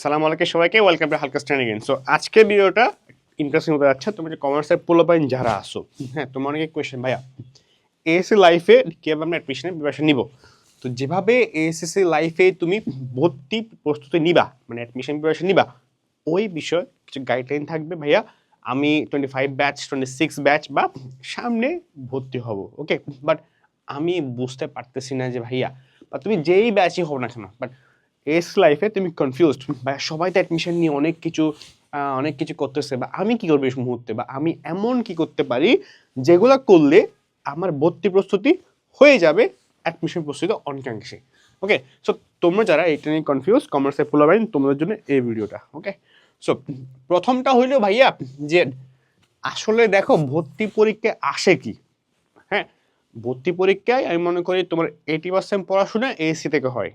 সালাম আলাইকুম সবাইকে ওয়েলকাম টু হালকা স্ট্যান্ড এগেন সো আজকের ভিডিওটা ইন্টারেস্টিং হতে যাচ্ছে। তুমি যে কমার্সের পোলোপাইন যারা আসো হ্যাঁ তোমার অনেকে কোয়েশ্চেন ভাইয়া এএসসি লাইফে কীভাবে আমরা অ্যাডমিশনের প্রিপারেশন নিব? তো যেভাবে এএসএসসি লাইফে তুমি ভর্তি প্রস্তুতি নিবা মানে অ্যাডমিশন প্রিপারেশন নিবা, ওই বিষয়ে কিছু গাইডলাইন থাকবে, ভাইয়া। আমি twenty five batch twenty six batch বা সামনে ভর্তি হব ওকে বাট আমি বুঝতে পারতেছি না যে, ভাইয়া, বা তুমি যেই ব্যাচই হও না কেন বাট এস লাইফে তুমি কনফিউজড বা সবাই তো অ্যাডমিশন নিয়ে অনেক কিছু অনেক কিছু করতেছে, বা আমি কি করব এই মুহূর্তে, বা আমি এমন কি করতে পারি যেগুলো করলে আমার ভর্তি প্রস্তুতি হয়ে যাবে অ্যাডমিশন প্রস্তুতি অনেকাংশে ওকে সো তোমরা যারা এটা নিয়ে কনফিউজ কমার্সের পোলাবাইন তোমাদের জন্য এই ভিডিওটা ওকে সো প্রথমটা হইল ভাইয়া যে আসলে দেখো ভর্তি পরীক্ষায় আসে কি? হ্যাঁ ভর্তি পরীক্ষায় আমি মনে করি তোমার এইটি পার্সেন্ট পড়াশোনা এসি থেকে হয়।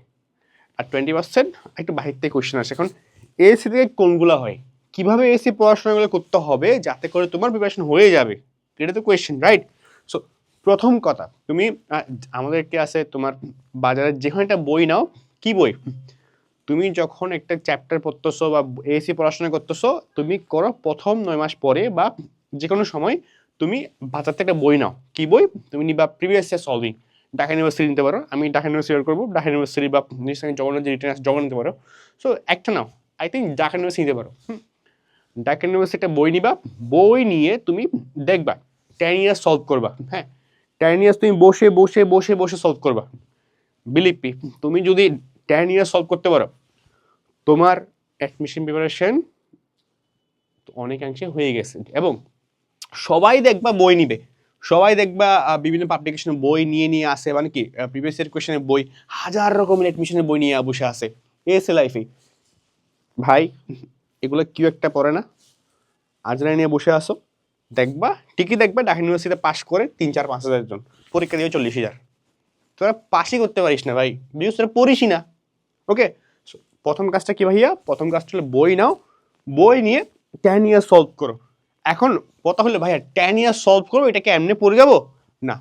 আর টোয়েন্টি পার্সেন্ট একটু বাহির থেকে কোয়েশ্চেন আসে। এখন এসি থেকে কোনগুলো হয়? কীভাবে এসি পড়াশোনাগুলো করতে হবে যাতে করে তোমার প্রিপারেশন হয়ে যাবে? এটা তো কোয়েশ্চেন রাইট সো প্রথম কথা, তুমি আমাদের কি আছে তোমার বাজারে যেখানে একটা বই নাও। কি বই? তুমি যখন একটা চ্যাপ্টার পড়তেছো বা এসি পড়াশোনা করতেছো, তুমি করো প্রথম নয় মাস পরে বা যে কোনো সময় তুমি বাজার থেকে একটা বই নাও। কি বই? তুমি নিবা previous year solving Dhaka university নিতে পারো। আমি ঢাকা ইউনিভার্সিটি করব। ঢাকা ইউনিভার্সিটি বা নিশ্চয়ই জগন্নাথ যে রিটার্ন জগন্নাথ নিতে পারো। সো একটা নাও। আই থিঙ্ক ঢাকা ইউনিভার্সিটি নিতে পারো। ঢাকা ইউনিভার্সিটি একটা বই নিবা। বই নিয়ে তুমি দেখবা। টেন ইয়ার্স সলভ করবা। হ্যাঁ। টেন ইয়ার্স তুমি বসে বসে বসে বসে সলভ করবা। বিলিভ মি তুমি যদি টেন ইয়ার্স সলভ করতে পারো, তোমার অ্যাডমিশন প্রিপারেশন অনেকাংশে হয়ে গেছে। এবং সবাই দেখবা বই নিবে। সবাই দেখবা বিভিন্ন পাবলিকেশনের বই নিয়ে নিয়ে আসে মানে কি প্রিভিয়াস ইয়ার কোয়েশনের বই, হাজার রকমের অ্যাডমিশনের বই নিয়ে বসে আসে, এসে লাইফে ভাই, এগুলো কেউ একটা পড়ে না আজরা নিয়ে বসে আসো, দেখবা, ঠিকই দেখবা, ঢাকা ইউনিভার্সিটিতে পাশ করে তিন, চার, পাঁচ হাজার জন, পরীক্ষা দিয়ে চল্লিশ হাজার। তোরা পাশই করতে পারিস না ভাই বিকজ তোরা পড়িসই না। ওকে প্রথম কাজটা কি ভাইয়া? প্রথম কাজটা হলো বই নাও, বই নিয়ে টেন ইয়ার সলভ করো। এখন কথা হলো, ভাইয়া টেন ইয়ার সলভ করো এটাকে এমনি পড়ে যাব? না,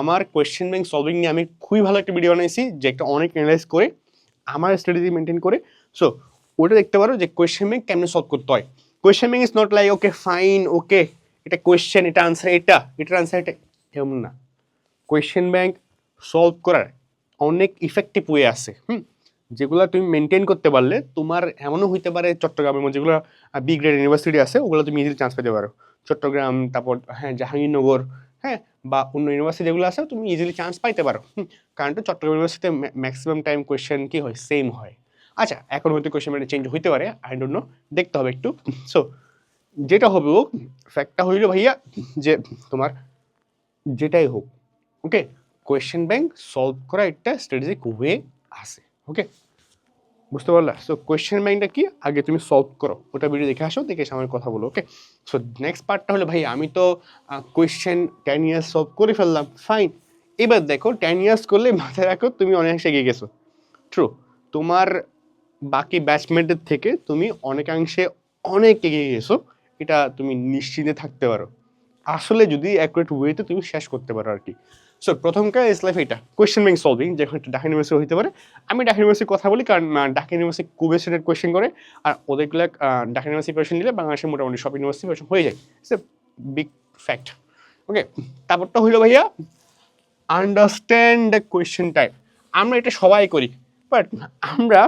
আমার কোয়েশ্চেন ব্যাংক সলভিং নিয়ে আমি খুবই ভালো একটা ভিডিও বানাইছি, যে একটা অনেক অ্যানালাইজ করে, আমার স্ট্র্যাটেজি মেনটেন করে। সো ওটা দেখতে পারো যে কোয়েশ্চেন ব্যাংক কেমনে সলভ করতে হয়। Question bank is not like okay fine okay এটা কোয়েশ্চেন এটা আনসার এটা এটার আনসার এটা, এমন না। কোয়েশ্চেন ব্যাংক সলভ করার অনেক ইফেক্টিভ ওয়ে আছে, হুম? যেগুলো তুমি মেনটেন করতে পারলে, তোমার এমনও হইতে পারে চট্টগ্রামের মধ্যে যেগুলো বি গ্রেড ইউনিভার্সিটি আছে, ওগুলো তুমি ইজিলি চান্স পেতে পারো। চট্টগ্রাম, তারপর হ্যাঁ জাহাঙ্গীরনগর হ্যাঁ বা অন্য ইউনিভার্সিটি যেগুলো আছে, তুমি ইজিলি চান্স পাইতে পারো। কারণ তো চট্টগ্রাম ইউনিভার্সিটিতে ম্যাক্সিমাম টাইম কোয়েশ্চেন কি হয়? সেম হয়। আচ্ছা এখন হয়তো কোয়েশ্চেন মানে চেঞ্জ হইতে পারে আই ডোন্ট নো দেখতে হবে একটু। সো যেটা হবে হোক ফ্যাক্টটা হইল ভাইয়া, যে তোমার যেটাই হোক ওকে কোয়েশ্চেন ব্যাংক সলভ করা একটা স্ট্র্যাটেজিক ওয়ে আছে। ওকে বুঝতে পারলা? সো কোয়েশ্চেন ব্যাংকটা কি? আগে তুমি সলভ করো। ওটা ভিডিও দেখে আসো, দেখে আমার কথা বলো ওকে সো নেক্সট পার্টটা হলো, ভাই, আমি তো কোয়েশ্চেন টেন ইয়ার্স সলভ করে ফেললাম। ফাইন এবার দেখো টেন ইয়ার্স করলে মাথায় রাখো, তুমি অনেকাংশে এগিয়ে গেছো। ট্রু তোমার বাকি ব্যাচমেন্টের থেকে তুমি অনেকাংশে অনেক এগিয়ে গেছো। এটা তুমি নিশ্চিন্তে থাকতে পারো। আসলে যদি অ্যাকুরেট ওয়েতে তুমি শেষ করতে পারো আর কি। সো প্রথম কাজ ইস লাইফ এটা। কোয়েশ্চেন ব্যাংক সলভিং যখন একটা ঢাকা ইউনিভার্সিটি হতে পারে। আমি ঢাকা ইউনিভার্সিটির কথা বলি কারণ ঢাকা ইউনিভার্সিটি খুব স্টেটেড কোয়েশ্চেন করে। আর ওদেরগুলো ঢাকা ইউনিভার্সিটি প্রিপারেশন নিলে বাংলাদেশের মোটামুটি সব ইউনিভার্সিটি প্রিপারেশন হয়ে যায়। It's a big fact okay তারপরটা হইল ভাইয়া আন্ডারস্ট্যান্ড দ্য কোয়েশ্চেন টাইপ আমরা এটা সবাই করি বাট আমরা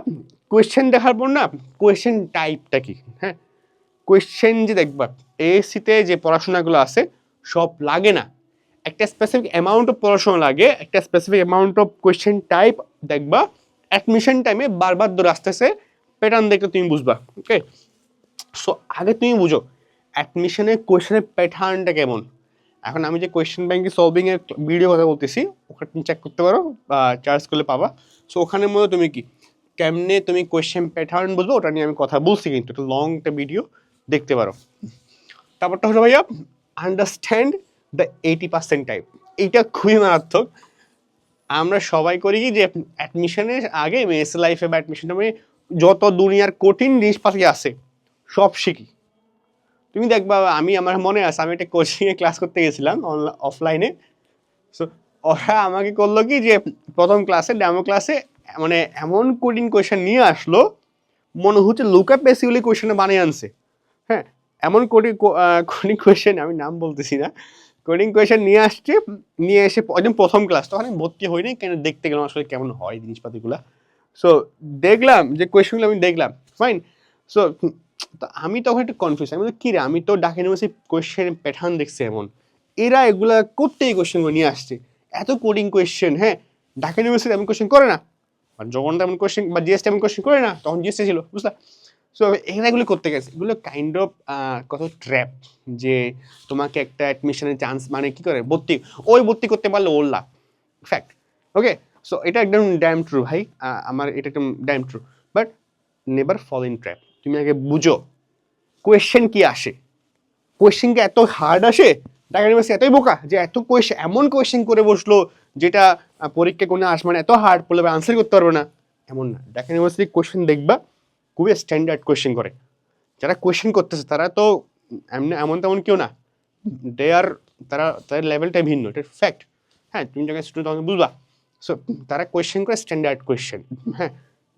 কোয়েশ্চেন দেখার পর না কোয়েশ্চেন টাইপটা কি? হ্যাঁ? কোয়েশ্চেন যে দেখবা এএসসিতে যে পড়াশোনাগুলো আছে, সব লাগে না। একটা স্পেসিফিক অ্যামাউন্ট অফ পড়াশোনা লাগে, একটা specific amount of question type দেখবা অ্যাডমিশন টাইমে বারবার ধরে আসতেছে প্যাটার্ন দেখে তুমি বুঝবা ওকে সো আগে তুমি বুঝো অ্যাডমিশনের কোয়েশ্চেনের প্যাটার্নটা কেমন? এখন আমি যে কোয়েশ্চেন ব্যাংকে সলভিং এর ভিডিও কথা বলতেছি, ওখানে তুমি চেক করতে পারো, বা চার্জ করলে পাবা। সো ওখানের মধ্যে তুমি কি? কেমনে তুমি কোয়েশ্চেন প্যাটার্ন বুঝব, ওটা নিয়ে আমি কথা বলছি কিন্তু একটা লং একটা ভিডিও দেখতে পারো। তারপরটা হলো ভাইয়া understand the eighty percent type এইটা খুবই মারাত্মক। আমরা সবাই করি কি যে অ্যাডমিশনের আগে মেস লাইফে বা অ্যাডমিশন টাইমে যত দুনিয়ার কঠিন জিনিসপাতি আছে, সব শিখি। তুমি দেখবা, আমি, আমার মনে আছে, আমি একটা কোচিংয়ে ক্লাস করতে গেছিলাম অফলাইনে সো ওরা আমাকে করল কি যে প্রথম ক্লাসে ডেমো ক্লাসে মানে এমন কোডিং কোয়েশন নিয়ে আসলো, মনে হচ্ছে লুকআপ বেসিক্যালি কোয়েশ্চেনে বানিয়ে আনছে। হ্যাঁ এমন কোডিং কোডিং কোয়েশ্চেন আমি নাম বলতেছি না। কোডিং কোয়েশ্চেন নিয়ে আসছে নিয়ে এসে একদম প্রথম ক্লাস তখন আমি ভর্তি হইনি কেন দেখতে গেলাম আসলে কেমন হয় জিনিসপাতিগুলো। সো দেখলাম যে কোয়েশ্চেনগুলো আমি দেখলাম ফাইন সো আমি তখন একটু কনফিউজ আমি বলি, কি রে আমি তো ডাক ইউনিভার্সিটি কোয়েশ্চেন প্যাটার্ন দেখছি এমন। এরা এগুলা করতে এই কোয়েশ্চেনগুলো নিয়ে আসছে। এত কোডিং কোয়েশ্চেন হ্যাঁ? ঢাকা ইউনিভার্সিটি এমন কোয়েশ্চেন করে না। আর যখন তেমন কোয়েশ্চেন বা জিএসটি এমন কোয়েশ্চেন করে না তখন জিএসটি ছিল বুঝলা? সো এখানে এগুলো করতে গেছে। এগুলো কাইন্ড অফ কত ট্র্যাপ যে তোমাকে একটা অ্যাডমিশনের চান্স মানে কি করে? ভর্তি। ওই ভর্তি করতে পারলে ওর লাভ। ফ্যাক্ট ওকে সো এটা একদম ড্যাম ট্রু ভাই। আমার এটা একদম damn true but never fall in trap তুমি আগে বুঝো। কোয়েশ্চেন কি আসে? কোয়েশ্চেন কি এত হার্ড আসে? ঢাকা ইউনিভার্সিটি এতই বোকা যে এত কোয়েশ্চেন এমন কোয়েশ্চেন করে বসল যেটা পরীক্ষা কোনো আসবে না এত হার্ড পড়লে আনসার করতে পারবে না। এমন না। ঢাকা ইউনিভার্সিটি কোয়েশ্চেন দেখবা। খুবই স্ট্যান্ডার্ড কোয়েশ্চেন করে। যারা কোয়েশ্চেন করতেছে, তারা তো এমনি এমন তেমন কেউ না। দে আর তারা, তাদের লেভেলটাই ভিন্ন, এটা ফ্যাক্ট হ্যাঁ তুমি যখন স্টুডেন্ট তখন বুঝবা। সো তারা কোয়েশ্চেন করে স্ট্যান্ডার্ড কোয়েশ্চেন হ্যাঁ।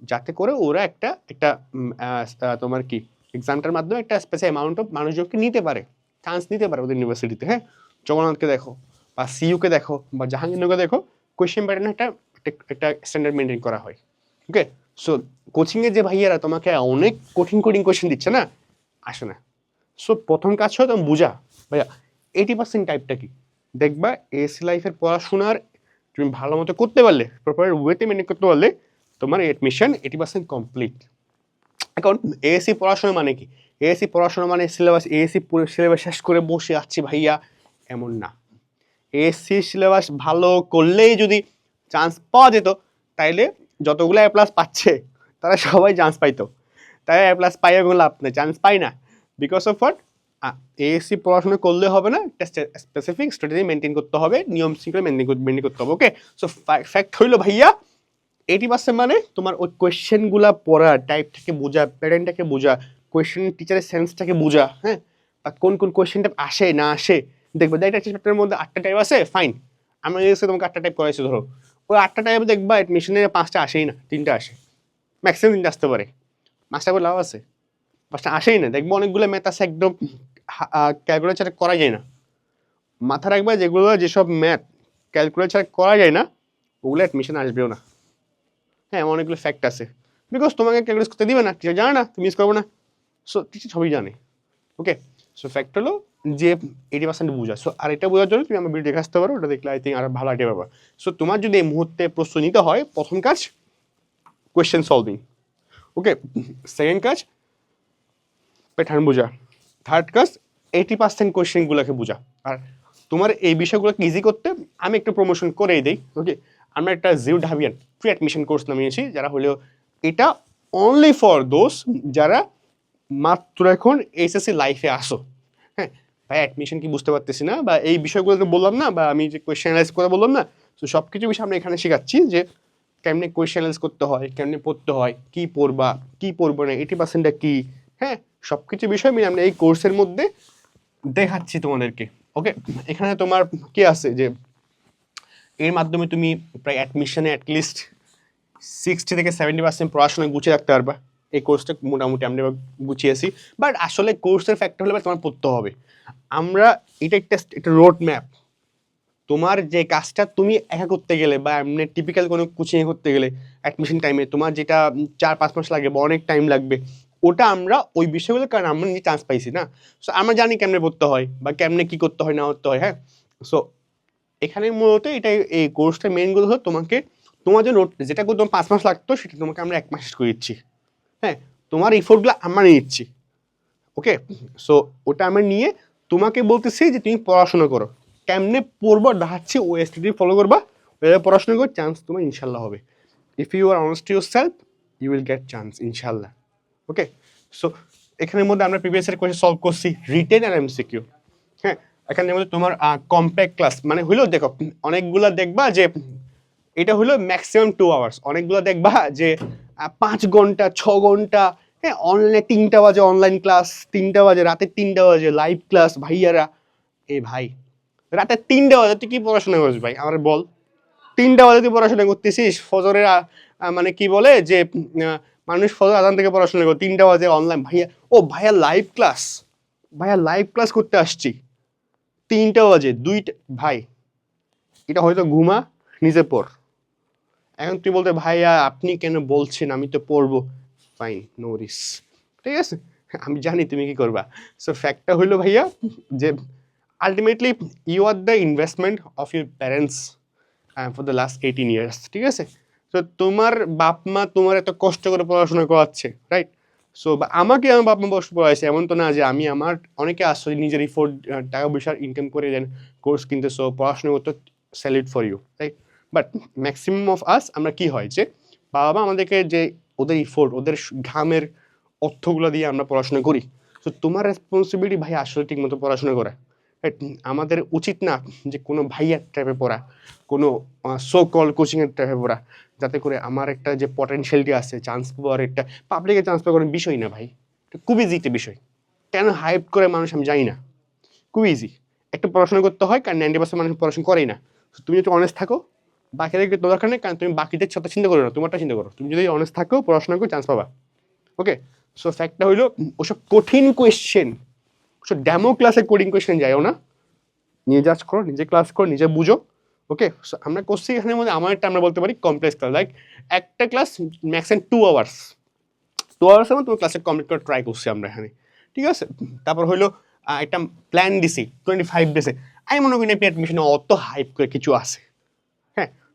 যাতে করে ওরা একটা একটা তোমার কি এক্সামটার মাধ্যমে একটা স্পেশাল অ্যামাউন্ট অফ মানুষজনকে নিতে পারে চান্স নিতে পারে ওদের ইউনিভার্সিটিতে হ্যাঁ। জগন্নাথকে দেখো, বা সিইউকে দেখো, বা জাহাঙ্গীরনগরকে দেখো কোয়েশ্চেন প্যাটার্ন একটা- একটা স্ট্যান্ডার্ড মেনটেন করা হয় ওকে সো কোচিংয়ে যে ভাইয়ারা তোমাকে অনেক কঠিন কঠিন কোয়েশ্চেন দিচ্ছে না? আসে না। সো প্রথম কাজ হয় তুমি বুঝা। ভাইয়া এইটি পার্সেন্ট টাইপটা কি? দেখবা এসি লাইফের পড়াশোনার তুমি ভালো মতো করতে পারলে প্রপার ওয়েতে মেনটেন করতে পারলে, তোমার এডমিশন এইটি পার্সেন্ট কমপ্লিট এখন এএসসি পড়াশোনা মানে কি? এএসসি পড়াশোনা মানে সিলেবাস এএসসি সিলেবাস শেষ করে বসে আছি ভাইয়া, এমন না। এএসসি সিলেবাস ভালো করলেই যদি চান্স পাওয়া যেত, তাইলে যতগুলো এ প্লাস পাচ্ছে, তারা সবাই চান্স পাইতো। তাই এ প্লাস পাই কোনো লাভ নেই চান্স পাই না। বিকজ অফ হোয়াট এএসসি পড়াশোনা করলে হবে না স্পেসিফিক স্ট্র্যাটেজি মেনটেন করতে হবে, নিয়ম শৃঙ্খলা মেনটেন করতে হবে ওকে সো ফ্যাক্ট হইল ভাইয়া এইটি পার্সেন্ট মানে তোমার ওই কোয়েশ্চেনগুলা পড়া টাইপটাকে বোঝা প্যাটার্নটাকে বোঝা কোয়েশ্চেন টিচারের সেন্সটাকে বোঝা হ্যাঁ? বা কোন কোন কোয়েশ্চেনটা আসে, না আসে, দেখবে একটা চ্যাপ্টারের মধ্যে আটটা টাইপ আছে ফাইন আমি তোমাকে আটটা টাইপ করাইছি, ধরো ওই আটটা টাইমে দেখবা অ্যাডমিশনে পাঁচটা আসেই না, তিনটা আসে। ম্যাক্সিমাম তিনটা আসতে পারে। পাঁচটা করে লাভ আছে। পাঁচটা আসেই না, দেখব অনেকগুলো ম্যাথ আছে একদম ক্যালকুলেটার করা যায় না। মাথা রাখবা যেগুলো যেসব ম্যাথ ক্যালকুলেটার করা যায় না, ওগুলো অ্যাডমিশন আসবেও না। হ্যাঁ অনেকগুলো ফ্যাক্ট আছে। বিকজ তোমাকে ক্যালকুলেট করতে দিবে না টিচার জানে না, তুমি মিস করব না। সো টিচার সবই জানে। ওকে সো ফ্যাক্ট হলো যে এইটি পার্সেন্ট বোঝা সো আর এটা বোঝার জন্য তুমি আমার ভিডিও দেখে আসতে পারো, ওটা দেখলে আই থিঙ্ক আর ভালো আইডিয়া পাবা। সো তোমার যদি এই মুহূর্তে প্রশ্ন নিতে হয়, প্রথম কাজ কোয়েশ্চেন সলভিং ওকে সেকেন্ড কাজ প্যাটার্ন বোঝা। থার্ড কাজ এইটি পার্সেন্ট কোয়েশ্চেনগুলোকে বোঝা। আর তোমার এই বিষয়গুলোকে ইজি করতে আমি একটু প্রমোশন করেই দিই। ওকে আমরা একটা জিও ঢাবিয়ান ফ্রি অ্যাডমিশন কোর্স নামিয়েছি, যারা হলেও এটা অনলি ফর দোজ যারা মাত্র এখন এসএসসি লাইফে আসো। ভাই অ্যাডমিশন কি বুঝতে পারতেছি না বা এই বিষয়গুলো তো বললাম না বা আমি যে কোয়েশ্চেন করে বললাম না, তো সব কিছু বিষয় আমরা এখানে শেখাচ্ছি যে কেমনে কোয়েশ্চেন করতে হয়, কেমনে পড়তে হয়, কি পড়বা, কি পড়ব না এইটি পার্সেন্টটা কী হ্যাঁ? সব কিছু বিষয় মিলে আমরা এই কোর্সের মধ্যে দেখাচ্ছি তোমাদেরকে ওকে এখানে তোমার কি আছে যে এর মাধ্যমে তুমি প্রায় অ্যাডমিশনে অ্যাটলিস্ট সিক্সটি থেকে সেভেন্টি পার্সেন্ট পড়াশোনা গুছিয়ে রাখতে পারবা। এই কোর্সটা মোটামুটি আমরা গুছিয়েছি বাট আসলে কোর্সের ফ্যাক্টর হলে তোমার পড়তে হবে। আমরা এটা একটা একটা রোড ম্যাপ তোমার যে কাজটা তুমি একা করতে গেলে বা এমনি টিপিক্যাল কোনো কোচিংয়ে করতে গেলে অ্যাডমিশন টাইমে তোমার যেটা চার, পাঁচ মাস লাগবে বা অনেক টাইম লাগবে, ওটা আমরা ওই বিষয়গুলো কারণ আমরা নিজে চান্স পাইছি না। সো আমরা জানি কেমনে পড়তে হয় বা কেমনে কি করতে হয়, না করতে হয় হ্যাঁ? সো এখানে মূলত এটা এই কোর্সটা মেন গোল হলো তোমাকে, তোমার যে নোট যেটা তোমার পাঁচ মাস লাগতো, সেটা তোমাকে আমরা এক মাস করে দিচ্ছি। হ্যাঁ তোমার এফোর্টগুলো আমরা নিচ্ছি। ওকে সো ওটা আমরা নিয়ে তোমাকে বলতেছি যে তুমি পড়াশোনা করো। কেমনে পড়ব, দেখাচ্ছি, ও এসটিডি ফলো করবা ওইভাবে পড়াশোনা করো চান্স তোমার ইনশাল্লাহ হবে। If you are honest yourself you will get chance ইনশাল্লাহ। ওকে সো এখানের মধ্যে আমরা প্রিভিয়াস এর কোয়েশ্চেন সলভ করছি রিটেন আর এমসিকিউ হ্যাঁ এখানের মধ্যে তোমার কম্প্যাক্ট ক্লাস মানে হইল দেখো, অনেকগুলা দেখবা যে, এটা হলো ম্যাক্সিমাম টু আওয়ার্স অনেকগুলো দেখবা যে পাঁচ ঘণ্টা, ছ ঘণ্টা হ্যাঁ অনলাইনে তিনটা বাজে অনলাইন ক্লাস তিনটা বাজে রাতের তিনটা বাজে লাইভ ক্লাস ভাইয়ারা, এ ভাই রাতের তিনটা বাজে, তুই কি পড়াশোনা করিস ভাই? আমার বল, তিনটা বাজে তুই পড়াশোনা করতেছিস? ফজরের মানে কি বলে যে মানুষ ফজর আদান থেকে পড়াশোনা করে, তিনটা বাজে অনলাইন ভাইয়া, ও ভাইয়া লাইভ ক্লাস ভাইয়া লাইভ ক্লাস করতে আসছি, তিনটা বাজে, দুইটা, ভাই, এটা হয়তো ঘুমা, নিজে পড়। এখন তুই বলতে, ভাইয়া, আপনি কেন বলছেন? আমি তো পড়ব। ফাইন নো রিস ঠিক আছে? আমি জানি তুমি কি করবা। সো ফ্যাক্টটা হইল ভাইয়া, যে ultimately you are the investment of your parents for the last eighteen years ঠিক আছে? তো তোমার বাপ মা তোমার এত কষ্ট করে পড়াশোনা করাচ্ছে রাইট সো আমাকে আমার বাপ মা বসে পড়াইছে, এমন তো না যে আমি আমার অনেকে আসছে নিজের ইফোর্ট টাকা পয়সা ইনকাম করে দেন কোর্স কিনতে সো পড়াশোনা করতে solid for you right but maximum of us আমরা কি হয় যে বাবা মা আমাদেরকে যে ওদের ইফোর্ট ওদের ঘামের অর্থগুলো দিয়ে আমরা পড়াশোনা করি। তো তোমার রেসপন্সিবিলিটি ভাই আসলে ঠিক মতো পড়াশোনা করা। Right? আমাদের উচিত না যে কোনো ভাইয়ার টাইপে পড়া, কোনো সো কল কোচিংয়ের টাইপে পড়া। যাতে করে আমার একটা যে পটেনশিয়ালিটি আছে চান্স পাওয়ার একটা পাবলিকে চান্স পাওয়ার বিষয় না ভাই। এটা খুব ইজি একটা বিষয়। কেন হাইপ করে মানুষ আমি জানি না। খুব ইজি একটা পড়াশোনা করতে হয়, কারণ নাইনটি পার্সেন্ট মানুষ পড়াশোনা করেই না। তুমি যদি অনেস্ট থাকো। বাকিদের তো দরকার নেই কারণ তুমি বাকিদের সাথে চিন্তা করো না, তোমারটা চিন্তা করো। তুমি যদি অনেস্ট থাকো, পড়াশোনা করে চান্স পাবা। ওকে সো ফ্যাক্টটা হইল, ওসব কঠিন কোয়েশ্চেন ওসব ড্যামো ক্লাসে কোডিং কোয়েশ্চেন যাইও না। নিজে জাজ করো, নিজে ক্লাস করো, নিজে বুঝো। ওকে সো আমরা করছি এখানের মধ্যে আমার একটা আমরা বলতে পারি কমপ্লেক্স ক্লাস লাইক একটা class maximum two hours two hours মধ্যে তোমার ক্লাসে কমপ্লিট করে ট্রাই করছি আমরা এখানে। ঠিক আছে? তারপর হইল একটা প্ল্যান দিছি টোয়েন্টি ফাইভ ডেসে আমি মনে করি না অ্যাডমিশনে অত হাইপ করে কিছু আছে।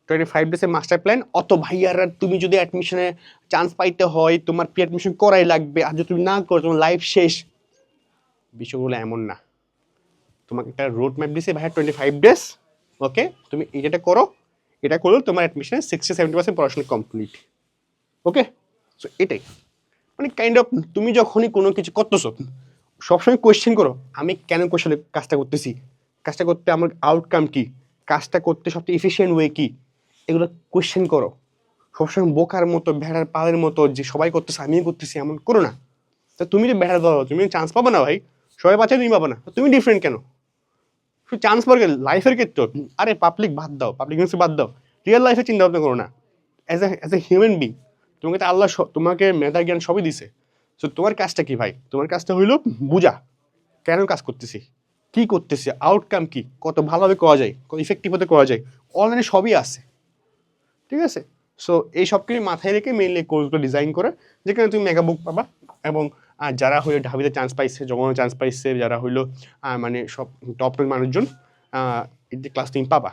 টোয়েন্টি ফাইভ ডেসের মাস্টার প্ল্যান অত ভাইয়ারা তুমি যদি অ্যাডমিশনে চান্স পাইতে হয়, তোমার প্রি অ্যাডমিশন করাই লাগবে, আর যদি তুমি না করো, তোমার লাইফ শেষ। বিষয়গুলো এমন না। তোমাকে একটা রোড ম্যাপ দিছে ভাইয়া টোয়েন্টি ফাইভ ডেজ ওকে তুমি এটা করো, এটা করলে তোমার অ্যাডমিশনে সিক্সটি সেভেন্টি পার্সেন্ট পড়াশোনা কমপ্লিট ওকে সো এটাই। মানে কাইন্ড অফ তুমি যখনই কোনো কিছু করতেছো, সবসময় কোয়েশ্চেন করো, আমি কেন কোয়েশ্চেন কাজটা করতেছি? কাজটা করতে আমার আউটকাম কি? কাজটা করতে সবচেয়ে এফিসিয়েন্ট ওয়ে কি? এগুলো কোয়েশ্চেন করো। সবসময় বোকার মতো, ভেড়ার পালের মতো, যে সবাই করতেছে, আমিও করতেছি, এমন করো না। তা তুমি যে ভেড়া ধরো, তুমি চান্স পাবো না ভাই, সবাই পাচ্ছে তুমি পাবো না। তুমি ডিফারেন্ট কেন? শুধু চান্স পাওয়ার লাইফের ক্ষেত্রে, আরে পাবলিক বাদ দাও পাবলিক বাদ দাও। রিয়েল লাইফে চিন্তা ভাবনা করো না। As a as a human being তোমাকে তো আল্লাহ তোমাকে মেধা জ্ঞান সবই দিছে। সো তোমার কাজটা কি ভাই? তোমার কাজটা হইল বুঝা, কেন কাজ করতেছি? কি করতেছি? আউটকাম কি? কত ভালোভাবে করা যায়, কত ইফেক্টিভ হতে করা যায়? অনলাইনে সবই আছে। ঠিক আছে? সো এই সব কিছু মাথায় রেখে মেনলি কোর্সগুলো ডিজাইন করে যেখানে তুমি মেগা বুক পাবা এবং আহ, যারা হইল ঢাবিতে চান্স পাইছে জগনে চান্স পাইছে যারা হইল মানে সব টপ মানুষজন ক্লাস তুমি পাবা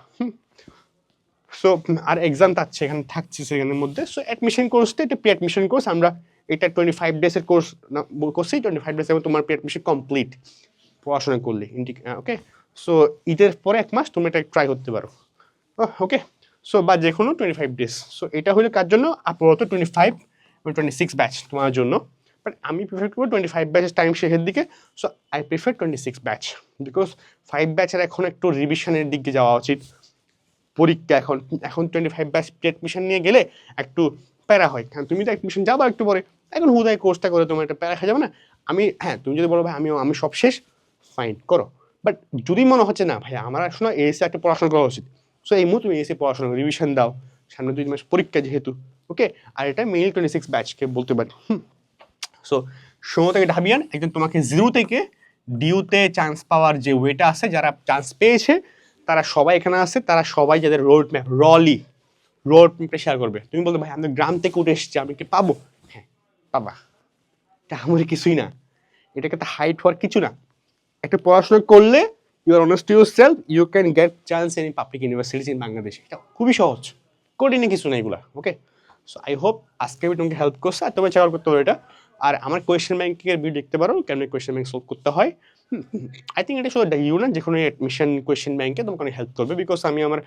সো আর এক্সাম থাকছে এখানে থাকছে সেখানের মধ্যে। সো অ্যাডমিশন কোর্সটা এটা প্রি অ্যাডমিশন কোর্স আমরা এটা টোয়েন্টি ফাইভ ডেজের কোর্স করছি টোয়েন্টি ফাইভ ডেজ তোমার প্রি অ্যাডমিশন কমপ্লিট পড়াশোনা করলে ওকে সো ঈদের পরে এক মাস তুমি এটা ট্রাই করতে পারো। ওকে সো বা যে কোনো টোয়েন্টি ফাইভ ডেজ সো এটা হলো কার জন্য? আপাতত twenty five twenty six batch তোমার জন্য। বাট আমি প্রিফার করব টোয়েন্টি ফাইভ ব্যাচের টাইম শেষের দিকে। So I prefer twenty six batch because five ব্যাচের এখন একটু রিভিশনের দিকে যাওয়া উচিত। পরীক্ষা এখন এখন টোয়েন্টি ফাইভ ব্যাচ অ্যাডমিশন নিয়ে গেলে একটু প্যারা হয়। কারণ তুমি তো অ্যাডমিশন যাবা একটু পরে। এখন হুদায় কোর্সটা করে তোমার একটা প্যারা খাওয়া যাবে না। আমি হ্যাঁ তুমি যদি বলো, ভাই আমি আমি সব শেষ ফাইন করো। বাট যদি মনে হচ্ছে, না, ভাই, আমার আসলে এসে একটা পড়াশোনা করা উচিত। সো এই মুহূর্তে তুমি এসে পড়াশোনা রিভিশন দাও, সামনে দুই মাস পরীক্ষা যেহেতু ওকে আর এটা মেইল টোয়েন্টি সিক্স ব্যাচকে বলতে পারি সো ষোলো থেকে ঢাবিয়ান, একজন তোমাকে জিরো থেকে ডিউতে চান্স পাওয়ার যে ওয়েটা আছে, যারা চান্স পেয়েছে, তারা সবাই এখানে আছে, তারা সবাই যাদের রোড ম্যাপ রলি রোড ম্যাপে শেয়ার করবে। তুমি বলতে ভাই, আমি গ্রাম থেকে উঠে এসেছি, আমি কি পাবো? হ্যাঁ পাবা। এটা আমার কিছুই না। এটাকে তো হাইট হওয়ার কিছু না। একটা পড়াশোনা করলে you are honest yourself you can get chance in public universities in Bangladesh এটা খুবই সহজ। কঠিনে কিছু না এগুলা ওকে সো আই হোপ আজকে আমি তোমাকে হেল্প করছে, আর তোমার চেক করতে হবে এটা। আর আমার কোয়েশ্চেন ব্যাংকের ভিডিও দেখতে পারো, কেন কোয়েশ্চেন ব্যাংক সলভ করতে হয়? আই থিঙ্ক এটা শুধু ইউ না যে কোনো অ্যাডমিশন কোয়েশ্চেন ব্যাংকে তোমাকে অনেক হেল্প করবে বিকজ আমি আমার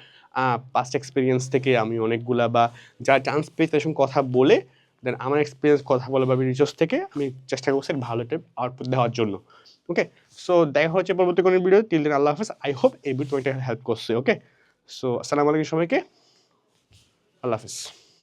পাস্ট এক্সপিরিয়েন্স থেকে আমি অনেকগুলা বা যারা চান্স পেয়ে তাদের সঙ্গে কথা বলে দেন আমার এক্সপিরিয়েন্স কথা বলে বা রিচার্জ থেকে আমি চেষ্টা করছি ভালো একটা আউটপুট দেওয়ার জন্য ওকে সো দেখা হচ্ছে পরবর্তী কোনো ভিডিও তিল দিন আল্লাহ হাফিজ। আই হোপ এই ভিডিও তোমাকে হেল্প করছে ওকে সো আসসালামু আলাইকুম সবাইকে। আল্লাহ হাফিজ।